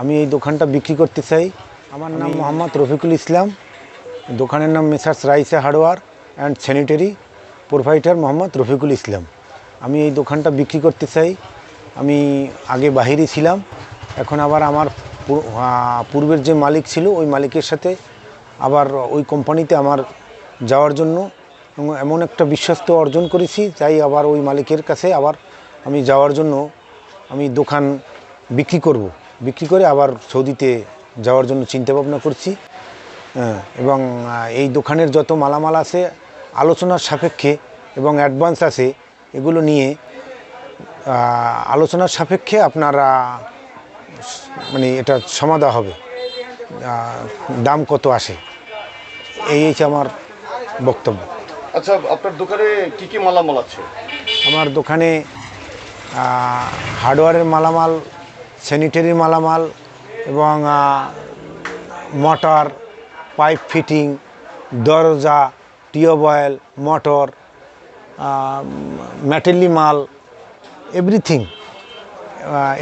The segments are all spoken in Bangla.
আমি এই দোকানটা বিক্রি করতে চাই। আমার নাম মোহাম্মদ রফিকুল ইসলাম। দোকানের নাম messrs Raisa hardware and sanitary provider Mohammad Rafiqul Islam. আমি এই দোকানটা বিক্রি করতে চাই। আমি আগে বাহিরে ছিলাম। এখন আবার আমার পূর্বের যে মালিক ছিল ওই মালিকের সাথে আবার ওই কোম্পানিতে আমার যাওয়ার জন্য এমন একটা বিশ্বস্ত অর্জন করেছি তাই আবার ওই মালিকের কাছে আবার আমি যাওয়ার জন্য আমি দোকান বিক্রি করব। বিক্রি করে আবার সৌদিতে যাওয়ার জন্য চিন্তা ভাবনা করছি। হ্যাঁ, এবং এই দোকানের যত মালামাল আছে আলোচনার সাপেক্ষে এবং অ্যাডভান্স আছে এগুলো নিয়ে আলোচনার সাপেক্ষে আপনারা মানে এটা সমাধা হবে। দাম কত আসে? এই হচ্ছে আমার বক্তব্য। আচ্ছা আপনার দোকানে কি কি মালামাল আছে? আমার দোকানে হার্ডওয়্যারের মালামাল স্যানিটারির মালামাল এবং মোটর পাইপ ফিটিং দরজা টিউবওয়েল মোটর ম্যাটেলি মাল এভরিথিং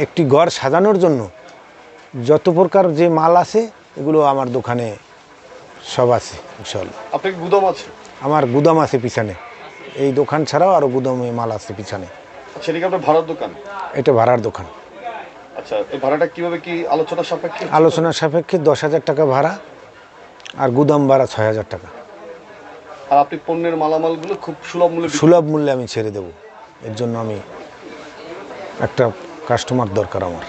একটি ঘর সাজানোর জন্য যত প্রকার যে মাল আছে এগুলো আমার দোকানে সব আছে ইনশাল্লাহ আপনার গুদাম আছে? আমার গুদাম আছে পিছনে। এই দোকান ছাড়াও আরও গুদামে মাল আছে পিছনে। আচ্ছা এটা কি আপনার ভাড়ার দোকান? এটা ভাড়ার দোকান। আচ্ছা এই ভাড়াটা কীভাবে কি আলোচনা সাপেক্ষে? আলোচনার সাপেক্ষে দশ হাজার টাকা ভাড়া আর গুদাম ভাড়া ছয় হাজার টাকা। আর আপনি পণ্যের মালামালগুলো খুব সুলভ মূল্যে সুলভ মূল্যে আমি ছেড়ে দেব। এর জন্য আমি একটা কাস্টমার দরকার আমার।